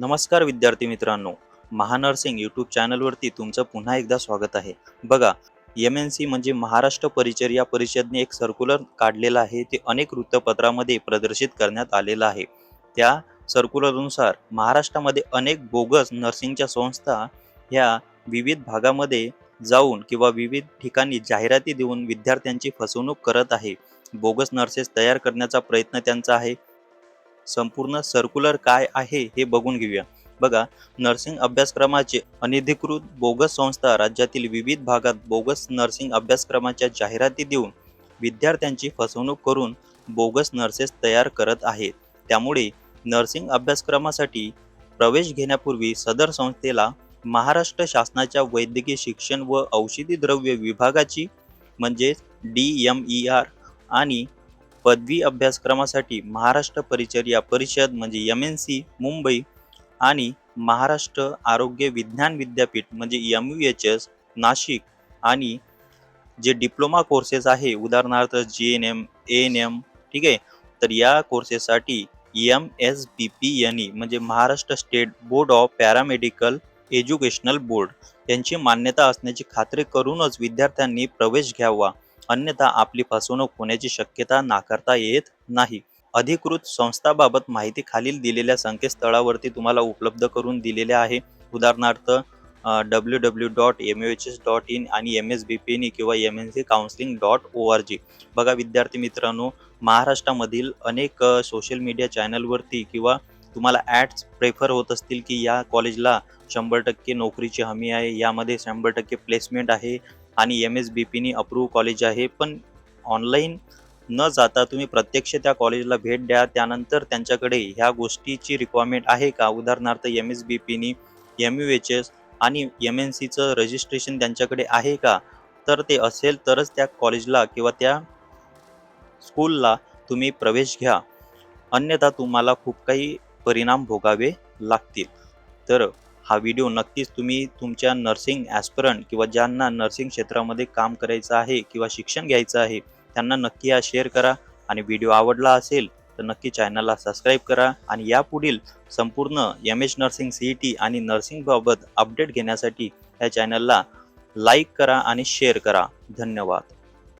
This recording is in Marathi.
नमस्कार विद्यार्थी मित्रांनो महानर्सिंग यूट्यूब चॅनलवरती तुमचं पुन्हा एकदा स्वागत आहे. बघा एम एन सी म्हणजे महाराष्ट्र परिचर्या परिषदने एक सर्क्युलर काढलेलं आहे ते अनेक वृत्तपत्रामध्ये प्रदर्शित करण्यात आलेलं आहे. त्या सर्क्युलरनुसार महाराष्ट्रामध्ये अनेक बोगस नर्सिंगच्या संस्था ह्या विविध भागामध्ये जाऊन किंवा विविध ठिकाणी जाहिराती देऊन विद्यार्थ्यांची फसवणूक करत आहे. बोगस नर्सेस तयार करण्याचा प्रयत्न त्यांचा आहे. संपूर्ण सर्क्युलर काय आहे हे बघून घेऊया. बघा नर्सिंग अभ्यासक्रमाचे अनधिकृत बोगस संस्था राज्यातील विविध भागात बोगस नर्सिंग अभ्यासक्रमाच्या जाहिराती देऊन विद्यार्थ्यांची फसवणूक करून बोगस नर्सेस तयार करत आहेत. त्यामुळे नर्सिंग अभ्यासक्रमासाठी प्रवेश घेण्यापूर्वी सदर संस्थेला महाराष्ट्र शासनाच्या वैद्यकीय शिक्षण व औषधी द्रव्य विभागाची म्हणजेच डी एम ई आर आणि पदवी अभ्यासक्रमासाठी महाराष्ट्र परिचर्या परिषद म्हणजे एम एन सी मुंबई आणि महाराष्ट्र आरोग्य विज्ञान विद्यापीठ म्हणजे M U H S Nashik आणि जे डिप्लोमा कोर्सेस आहे उदाहरणार्थ G N M A N M ठीक आहे? तर या कोर्सेससाठी M S B P N E म्हणजे Maharashtra state board of paramedical educational board यांची मान्यता असण्याची खात्री करूनच विद्यार्थ्यांनी प्रवेश घ्यावा. अन्यथा आपली फसवणूक होण्याची शक्यता नाकारता येत नाही. अधिकृत संस्थाबाबत माहिती खालील दिलेल्या संकेतस्थळावरती तुम्हाला उपलब्ध करून दिलेल्या आहे. उदाहरणार्थ W W dot M H S dot in आणि M S B P N किंवा M N C counselling dot O R G बघा विद्यार्थी मित्रांनो महाराष्ट्रामधील अनेक सोशल मीडिया चॅनलवरती किंवा तुम्हाला ॲड्स प्रेफर होत असतील की या कॉलेजला शंभर टक्के नोकरीची हमी आहे यामध्ये शंभर टक्के प्लेसमेंट आहे आणि एम एस बी पीनी अप्रूव्ह कॉलेज आहे. पण ऑनलाईन न जाता तुम्ही प्रत्यक्ष त्या कॉलेजला भेट द्या. त्यानंतर त्यांच्याकडे ह्या गोष्टीची रिक्वायरमेंट आहे का? उदाहरणार्थ एम एस बी पीनी एम यू एच एस आणि एम एन सीचं रजिस्ट्रेशन त्यांच्याकडे आहे का? तर ते असेल तरच त्या कॉलेजला किंवा त्या स्कूलला तुम्ही प्रवेश घ्या. अन्यथा तुम्हाला खूप काही परिणाम भोगावे लागतील. तर हा व्हिडिओ नक्कीच तुम्ही तुमच्या नर्सिंग ॲस्परंट किंवा ज्यांना नर्सिंग क्षेत्रामध्ये काम करायचं आहे किंवा शिक्षण घ्यायचं आहे त्यांना नक्की हा शेअर करा. आणि व्हिडिओ आवडला असेल तर नक्की चॅनलला सबस्क्राईब करा. आणि यापुढील संपूर्ण M H nursing C E T आणि नर्सिंगबाबत अपडेट घेण्यासाठी या चॅनलला लाईक करा आणि शेअर करा. धन्यवाद.